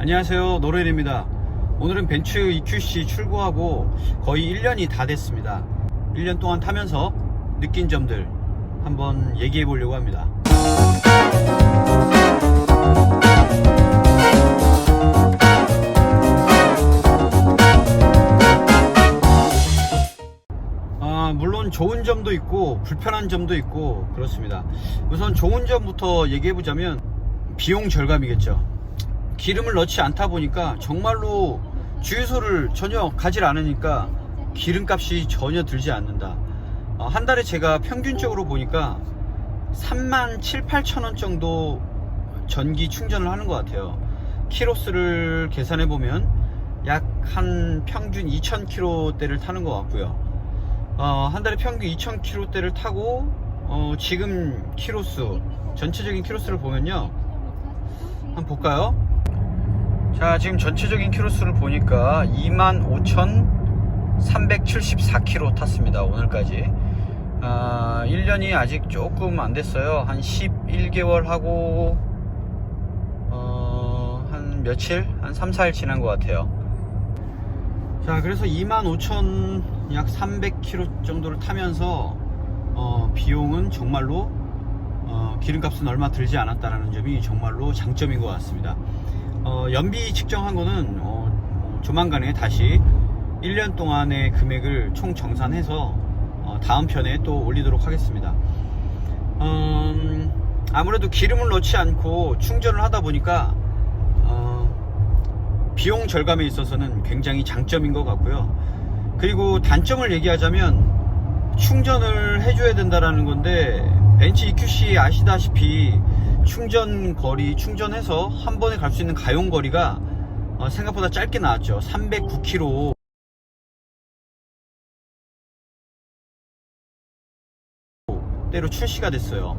안녕하세요. 노래입니다. 오늘은 벤츠 EQC 출고하고 거의 1년이 다 됐습니다. 1년 동안 타면서 느낀 점들 한번 얘기해 보려고 합니다. 아, 물론 좋은 점도 있고 불편한 점도 있고 그렇습니다. 우선 좋은 점부터 얘기해 보자면 비용 절감이겠죠 기름을 넣지 않다 보니까 정말로 주유소를 전혀 가질 않으니까 기름값이 전혀 들지 않는다. 어, 한 달에 제가 평균적으로 보니까 3만 7, 8천 원 정도 전기 충전을 하는 것 같아요. 키로수를 계산해 보면 약 한 평균 2,000km대를 타는 것 같고요. 어, 한 달에 평균 2,000km대를 타고 어, 지금 키로수 전체적인 키로수를 보면요. 한번 볼까요? 자 지금 전체적인 키로수를 보니까 25,374km 탔습니다 오늘까지. 아, 1년이 아직 조금 안 됐어요. 한 11개월 하고 어, 한 며칠? 한 3, 4일 지난 것 같아요. 자 그래서 25,000 약 300km 정도를 타면서 어, 비용은 정말로 어, 기름값은 얼마 들지 않았다는 점이 정말로 장점인 것 같습니다 어, 연비 측정한 거는 어, 조만간에 다시 1년 동안의 금액을 총 정산해서 어, 다음 편에 또 올리도록 하겠습니다. 음, 아무래도 기름을 넣지 않고 충전을 하다 보니까 어, 비용 절감에 있어서는 굉장히 장점인 것 같고요. 그리고 단점을 얘기하자면 충전을 해줘야 된다라는 건데 벤츠 EQC 아시다시피 충전 거리 충전해서 한 번에 갈 수 있는 가용 거리가 어, 생각보다 짧게 나왔죠. 309km 대로 출시가 됐어요.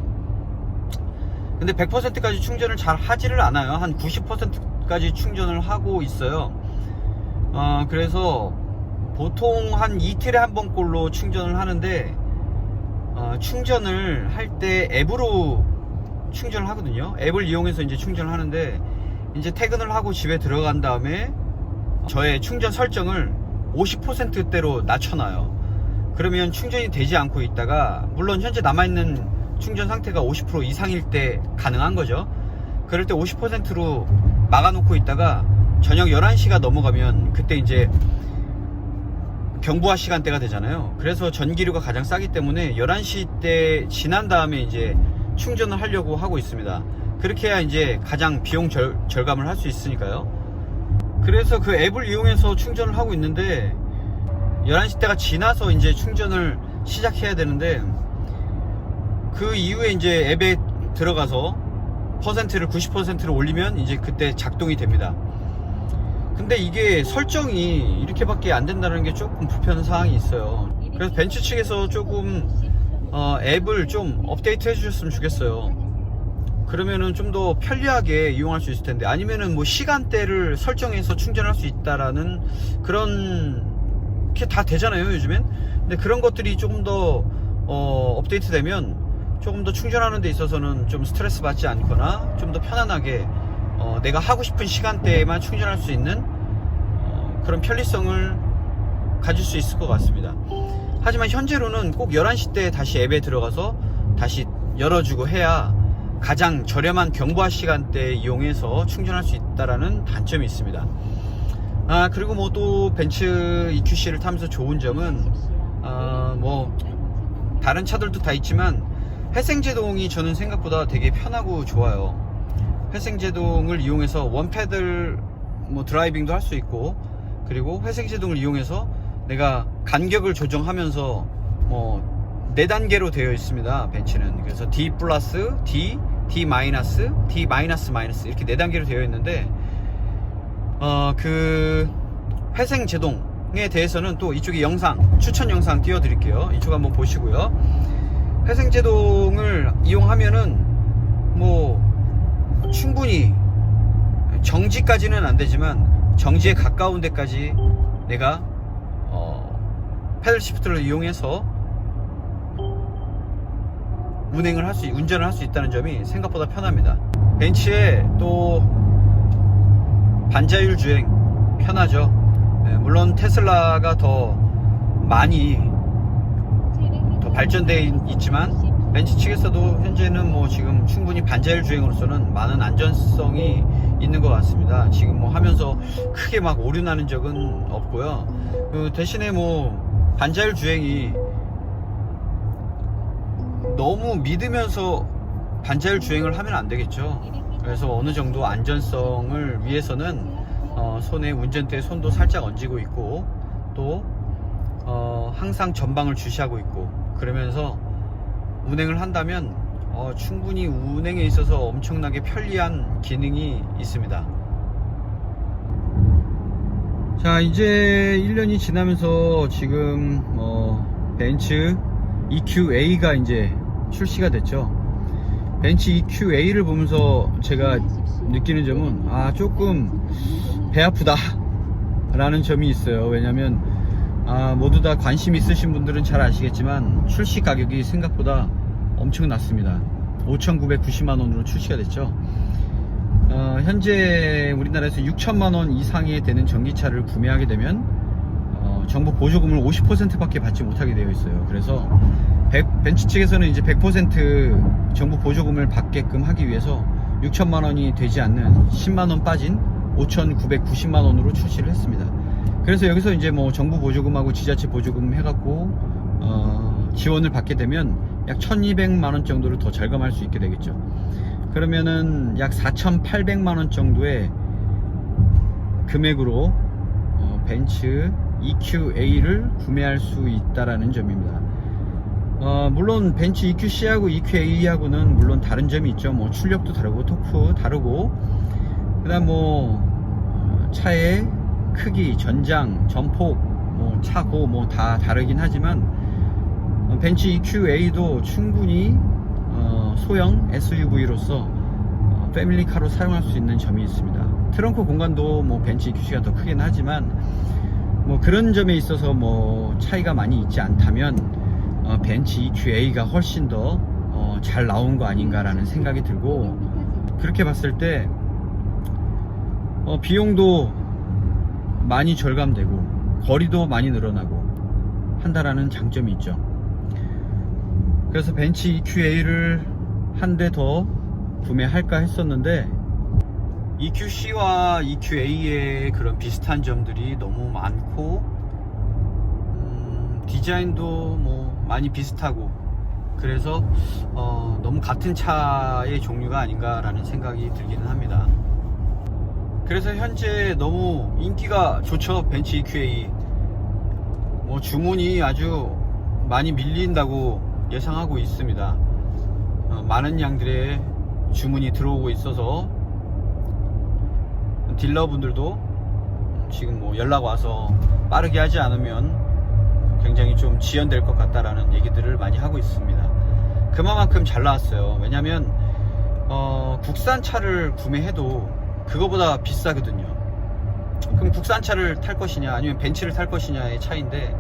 근데 100%까지 충전을 잘 하지를 않아요. 한 90%까지 충전을 하고 있어요. 어, 그래서 보통 한 이틀에 한 번꼴로 충전을 하는데 어, 충전을 할 때 앱으로 충전을 하거든요. 앱을 이용해서 이제 충전을 하는데 이제 퇴근을 하고 집에 들어간 다음에 저의 충전 설정을 50%대로 낮춰놔요. 그러면 충전이 되지 않고 있다가 물론 현재 남아있는 충전 상태가 50% 이상일 때 가능한 거죠. 그럴 때 50%로 막아놓고 있다가 저녁 11시가 넘어가면 그때 이제 경부화 시간대가 되잖아요. 그래서 전기료가 가장 싸기 때문에 11시 때 지난 다음에 이제 충전을 하려고 하고 있습니다. 그렇게 해야 이제 가장 비용 절, 절감을 할 수 있으니까요. 그래서 그 앱을 이용해서 충전을 하고 있는데 11시 때가 지나서 이제 충전을 시작해야 되는데 그 이후에 이제 앱에 들어가서 퍼센트를 90%를 올리면 이제 그때 작동이 됩니다. 근데 이게 설정이 이렇게밖에 안 된다는 게 조금 불편한 사항이 있어요. 그래서 벤츠 측에서 조금 어, 앱을 좀 업데이트 해주셨으면 좋겠어요. 그러면은 좀 더 편리하게 이용할 수 있을 텐데 아니면은 뭐 시간대를 설정해서 충전할 수 있다라는 그런 게 다 되잖아요 요즘엔. 근데 그런 것들이 조금 더 어, 업데이트 되면 조금 더 충전하는 데 있어서는 좀 스트레스 받지 않거나 좀 더 편안하게 어, 내가 하고 싶은 시간대에만 충전할 수 있는 어, 그런 편리성을 가질 수 있을 것 같습니다. 하지만 현재로는 꼭 11시 때 다시 앱에 들어가서 다시 열어주고 해야 가장 저렴한 경부화 시간대 이용해서 충전할 수 있다라는 단점이 있습니다. 아 그리고 뭐 또 벤츠 EQC를 타면서 좋은 점은 아 뭐 다른 차들도 다 있지만 회생제동이 저는 생각보다 되게 편하고 좋아요. 회생제동을 이용해서 원패들 뭐 드라이빙도 할 수 있고 그리고 회생제동을 이용해서 내가 간격을 조정하면서 뭐 네 단계로 되어 있습니다 벤츠는. 그래서 D 플러스 D D 마이너스 D 마이너스 마이너스 이렇게 네 단계로 되어 있는데 어 그 회생 제동에 대해서는 또 이쪽에 영상 추천 영상 띄워 드릴게요. 이쪽 한번 보시고요. 회생 제동을 이용하면은 뭐 충분히 정지까지는 안 되지만 정지에 가까운 데까지 내가 어, 패들 시프트를 이용해서 운행을 할 수, 운전을 할 수 있다는 점이 생각보다 편합니다. 벤츠에 또 반자율 주행 편하죠. 예, 물론 테슬라가 더 많이 더 발전되어 있- 있지만 벤츠 측에서도 현재는 뭐 지금 충분히 반자율 주행으로서는 많은 안전성이 있는 것 같습니다. 지금 뭐 하면서 크게 막 오류 나는 적은 없고요. 그 대신에 뭐 반자율 주행이 너무 믿으면서 반자율 주행을 하면 안 되겠죠. 그래서 어느 정도 안전성을 위해서는 어, 손에 운전대에 손도 살짝 얹고 있고 또 어, 항상 전방을 주시하고 있고 그러면서 운행을 한다면 어, 충분히 운행에 있어서 엄청나게 편리한 기능이 있습니다. 자 이제 1년이 지나면서 지금 어, 벤츠 EQA가 이제 출시가 됐죠. 벤츠 EQA를 보면서 제가 느끼는 점은 아 조금 배 아프다 라는 점이 있어요 왜냐면 아, 모두 다 관심 있으신 분들은 잘 아시겠지만 출시 가격이 생각보다 엄청났습니다. 5,990만원으로 출시가 됐죠. 어, 현재 우리나라에서 6천만원 이상이 되는 전기차를 구매하게 되면 어, 정부 보조금을 50%밖에 받지 못하게 되어 있어요. 그래서 백- 벤츠 측에서는 이제 100% 정부 보조금을 받게끔 하기 위해서 6천만 원이 되지 않는 10만 원 빠진 5,990만 원으로 출시를 했습니다. 그래서 여기서 이제 뭐 정부 보조금하고 지자체 보조금 해갖고 어, 지원을 받게 되면 약 1,200만 원 정도를 더 절감할 수 있게 되겠죠. 그러면은 약 4,800만 원 정도의 금액으로 어, 벤츠 EQA를 구매할 수 있다라는 점입니다. 어, 물론 벤츠 EQC하고 EQA하고는 물론 다른 점이 있죠. 뭐 출력도 다르고 토크 다르고 그 다음 뭐 어, 차의 크기, 전장, 전폭, 뭐 차고 뭐 다 다르긴 하지만 어, 벤츠 EQA도 충분히 어, 소형 SUV로서 어, 패밀리카로 사용할 수 있는 점이 있습니다. 트렁크 공간도 뭐 벤츠 EQC가 더 크긴 하지만 뭐 그런 점에 있어서 뭐 차이가 많이 있지 않다면 어, 벤츠 EQA가 훨씬 더잘 나온 거 아닌가라는 생각이 들고 그렇게 봤을 때 어, 비용도 많이 절감되고 거리도 많이 늘어나고 한다라는 장점이 있죠. 그래서 벤츠 EQA를 한 대 더 구매할까 했었는데 EQC와 EQA의 그런 비슷한 점들이 너무 많고 음, 디자인도 뭐 많이 비슷하고 그래서 어, 너무 같은 차의 종류가 아닌가라는 생각이 들기는 합니다. 그래서 현재 너무 인기가 좋죠 벤츠 EQA 뭐 주문이 아주 많이 밀린다고 예상하고 있습니다. 어, 많은 양들의 주문이 들어오고 있어서 딜러분들도 지금 뭐 연락 와서 빠르게 하지 않으면 굉장히 좀 지연될 것 같다라는 얘기들을 많이 하고 있습니다. 그만큼 잘 나왔어요. 왜냐면 어, 국산 차를 구매해도 그거보다 비싸거든요. 그럼 국산 차를 탈 것이냐 아니면 벤츠를 탈 것이냐의 차이인데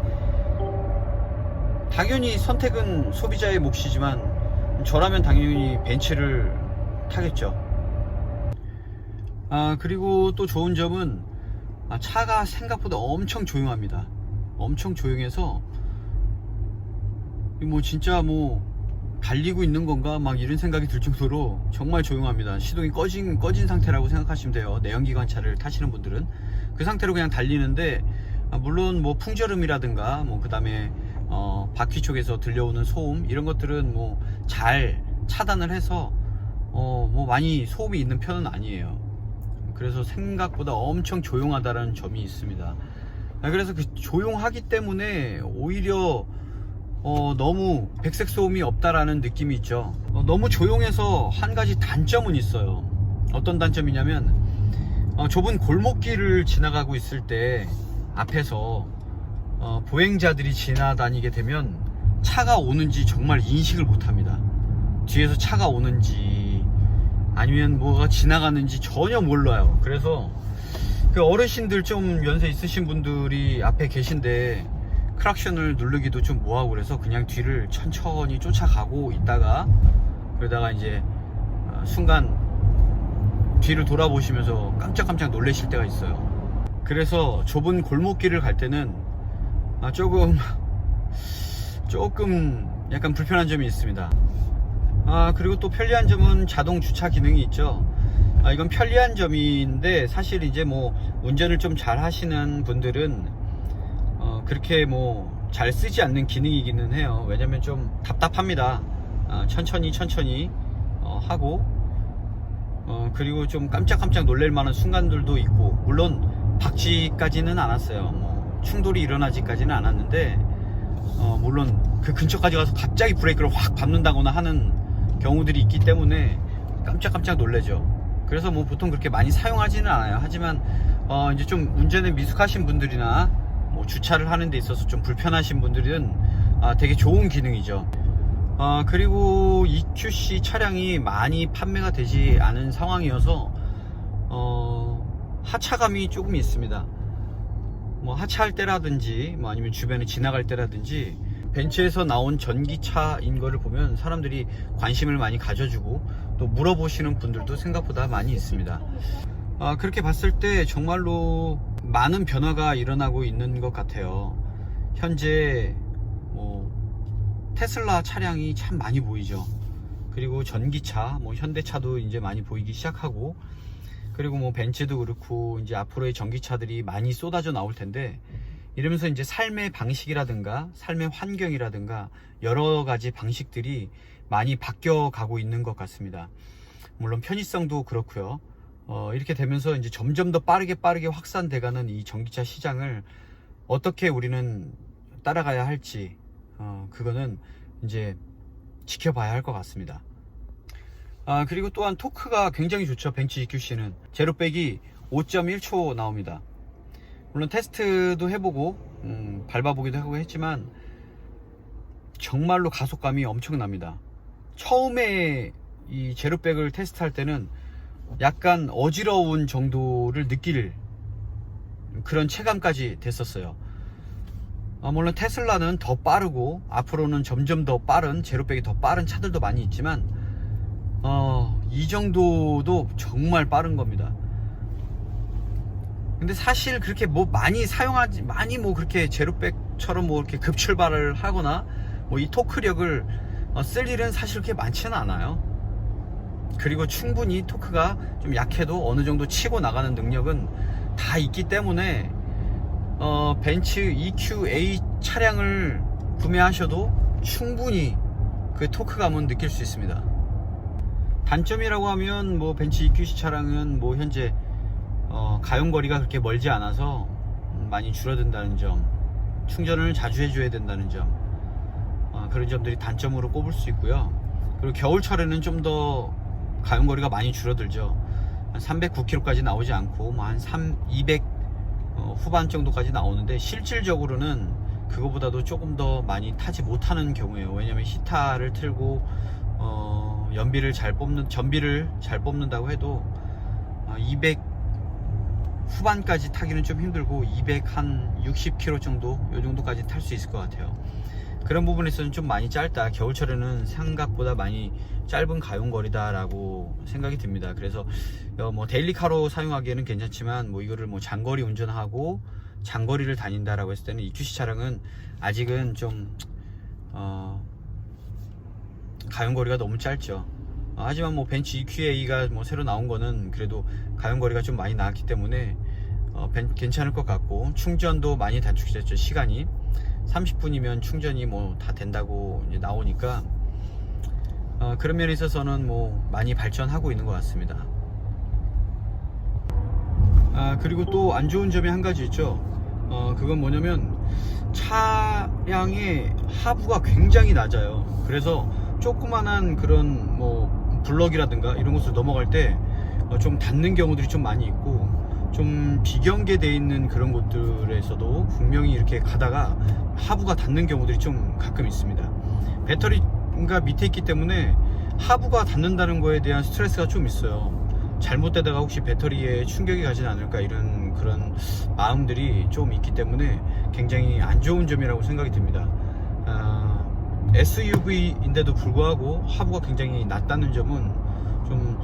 당연히 선택은 소비자의 몫이지만 저라면 당연히 벤츠를 타겠죠. 아, 그리고 또 좋은 점은 아, 차가 생각보다 엄청 조용합니다. 엄청 조용해서 뭐 진짜 뭐 달리고 있는 건가 막 이런 생각이 들 정도로 정말 조용합니다. 시동이 꺼진 꺼진 상태라고 생각하시면 돼요. 내연기관 차를 타시는 분들은 그 상태로 그냥 달리는데 아, 물론 뭐 풍절음이라든가 뭐 그다음에 어, 바퀴 쪽에서 들려오는 소음 이런 것들은 뭐 잘 차단을 해서 어, 뭐 많이 소음이 있는 편은 아니에요. 그래서 생각보다 엄청 조용하다는 점이 있습니다. 아, 그래서 그 조용하기 때문에 오히려 어, 너무 백색 소음이 없다라는 느낌이 있죠. 어, 너무 조용해서 한 가지 단점은 있어요. 어떤 단점이냐면 어, 좁은 골목길을 지나가고 있을 때 앞에서 어, 보행자들이 지나다니게 되면 차가 오는지 정말 인식을 못합니다. 뒤에서 차가 오는지 아니면 뭐가 지나가는지 전혀 몰라요. 그래서 그 어르신들 좀 연세 있으신 분들이 앞에 계신데 크락션을 누르기도 좀 뭐하고 그래서 그냥 뒤를 천천히 쫓아가고 있다가 그러다가 이제 어, 순간 뒤를 돌아보시면서 깜짝깜짝 놀라실 때가 있어요. 그래서 좁은 골목길을 갈 때는 아, 조금 조금 약간 불편한 점이 있습니다. 아 그리고 또 편리한 점은 자동 주차 기능이 있죠. 아 이건 편리한 점인데 사실 이제 뭐 운전을 좀 잘 하시는 분들은 어, 그렇게 뭐 잘 쓰지 않는 기능이기는 해요. 왜냐면 좀 답답합니다. 아, 천천히 천천히 어, 하고 어, 그리고 좀 깜짝깜짝 놀랄 만한 순간들도 있고 물론 박치까지는 않았어요. 뭐 충돌이 일어나지까지는 않았는데 어, 물론 그 근처까지 가서 갑자기 브레이크를 확 밟는다거나 하는 경우들이 있기 때문에 깜짝깜짝 놀래죠. 그래서 뭐 보통 그렇게 많이 사용하지는 않아요. 하지만 어, 이제 좀 운전에 미숙하신 분들이나 뭐 주차를 하는 데 있어서 좀 불편하신 분들은 아, 되게 좋은 기능이죠. 아, 그리고 EQC 차량이 많이 판매가 되지 않은 상황이어서 어, 하차감이 조금 있습니다. 뭐 하차할 때라든지 뭐 아니면 주변에 지나갈 때라든지 벤츠에서 나온 전기차인 거를 보면 사람들이 관심을 많이 가져주고 또 물어보시는 분들도 생각보다 많이 있습니다. 아, 그렇게 봤을 때 정말로 많은 변화가 일어나고 있는 것 같아요. 현재 뭐 테슬라 차량이 참 많이 보이죠. 그리고 전기차, 뭐 현대차도 이제 많이 보이기 시작하고 그리고 뭐 벤츠도 그렇고 이제 앞으로의 전기차들이 많이 쏟아져 나올 텐데 이러면서 이제 삶의 방식이라든가 삶의 환경이라든가 여러 가지 방식들이 많이 바뀌어 가고 있는 것 같습니다. 물론 편의성도 그렇고요. 어, 이렇게 되면서 이제 점점 더 빠르게 빠르게 확산돼가는 이 전기차 시장을 어떻게 우리는 따라가야 할지 어, 그거는 이제 지켜봐야 할 것 같습니다. 아 그리고 또한 토크가 굉장히 좋죠 벤츠 EQC는 제로백이 5.1초 나옵니다. 물론 테스트도 해보고 음, 밟아보기도 하고 했지만 정말로 가속감이 엄청납니다. 처음에 이 제로백을 테스트할 때는 약간 어지러운 정도를 느낄 그런 체감까지 됐었어요. 아, 물론 테슬라는 더 빠르고 앞으로는 점점 더 빠른 제로백이 더 빠른 차들도 많이 있지만 어, 이 정도도 정말 빠른 겁니다. 근데 사실 그렇게 뭐 많이 사용하지 많이 뭐 그렇게 제로백처럼 뭐 이렇게 급출발을 하거나 뭐 이 토크력을 어, 쓸 일은 사실 그렇게 많지는 않아요. 그리고 충분히 토크가 좀 약해도 어느 정도 치고 나가는 능력은 다 있기 때문에 어, 벤츠 EQA 차량을 구매하셔도 충분히 그 토크감은 느낄 수 있습니다. 단점이라고 하면 뭐 벤츠 EQC 차량은 뭐 현재 어, 가용거리가 그렇게 멀지 않아서 많이 줄어든다는 점, 충전을 자주 해줘야 된다는 점, 어, 그런 점들이 단점으로 꼽을 수 있고요. 그리고 겨울철에는 좀 더 가용거리가 많이 줄어들죠. 한 309km까지 나오지 않고 뭐 한 3, 200 어, 후반 정도까지 나오는데 실질적으로는 그거보다도 조금 더 많이 타지 못하는 경우예요. 왜냐면 히타를 틀고 어, 연비를 잘 뽑는 전비를 잘 뽑는다고 해도 어, 200 후반까지 타기는 좀 힘들고 200 한 60km 정도 요 정도까지 탈 수 있을 것 같아요. 그런 부분에서는 좀 많이 짧다. 겨울철에는 생각보다 많이 짧은 가용거리다라고 생각이 듭니다. 그래서 어, 뭐 데일리카로 사용하기에는 괜찮지만 뭐 이거를 뭐 장거리 운전하고 장거리를 다닌다라고 했을 때는 EQC 차량은 아직은 좀 어, 가용거리가 너무 짧죠. 어, 하지만 뭐 벤츠 EQA가 뭐 새로 나온 거는 그래도 가용거리가 좀 많이 나왔기 때문에 어, 벤- 괜찮을 것 같고 충전도 많이 단축이 됐죠 시간이 30분이면 충전이 뭐 다 된다고 나오니까 어, 그런 면에 있어서는 뭐 많이 발전하고 있는 것 같습니다. 아 그리고 또 안 좋은 점이 한 가지 있죠. 어 그건 뭐냐면 차량의 하부가 굉장히 낮아요. 그래서 조그만한 그런 뭐 블럭이라든가 이런 곳을 넘어갈 때 좀 닿는 경우들이 좀 많이 있고 좀 비경계돼 있는 그런 곳들에서도 분명히 이렇게 가다가 하부가 닿는 경우들이 좀 가끔 있습니다. 배터리가 밑에 있기 때문에 하부가 닿는다는 거에 대한 스트레스가 좀 있어요. 잘못되다가 혹시 배터리에 충격이 가진 않을까 이런 그런 마음들이 좀 있기 때문에 굉장히 안 좋은 점이라고 생각이 듭니다. 아, SUV인데도 불구하고 하부가 굉장히 낮다는 점은 좀